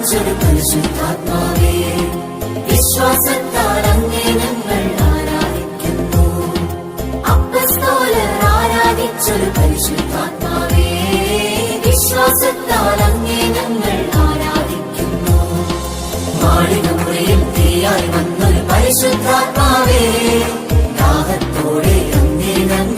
ആരാധിച്ചൊരു പരിശുദ്ധാത്മാവേ വിശ്വാസത്താൽ അങ്ങേ ഞങ്ങൾ ആരാധിക്കുന്നു. അപ്പസ്തോലർ ആരാധിച്ചൊരു പരിശുദ്ധാത്മാവേ വിശ്വാസത്താൽ അങ്ങേ ഞങ്ങൾ ആരാധിക്കുന്നു. മാളിക മുറിയിൽ തീയായി വന്നൊരു പരിശുദ്ധാത്മാവേ ദാഹത്തോടെ അങ്ങേ ഞങ്ങൾ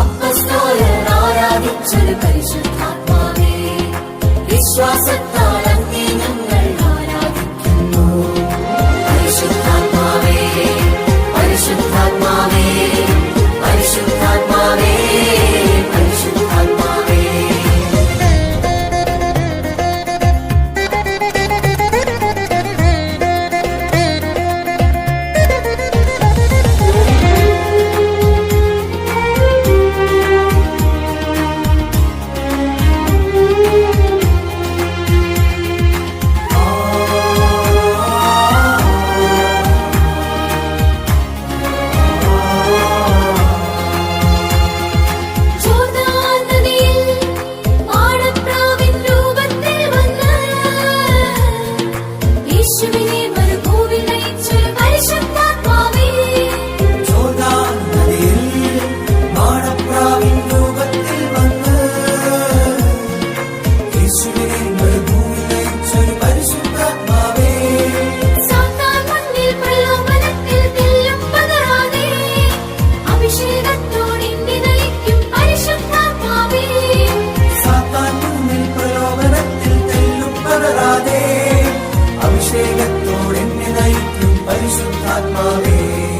அப்பஸ்தோலர் ஆராதிச்சது பரிசுத்தாத்மாவே விஸ்வாசத்தால் அங்கே ഞങ്ങൾ ആരാധിക്കുന്നു പരിശുദ്ധാത്മാ സ്നേഹത്തോടെ നയിക്കും പരിശുദ്ധാത്മാവേ.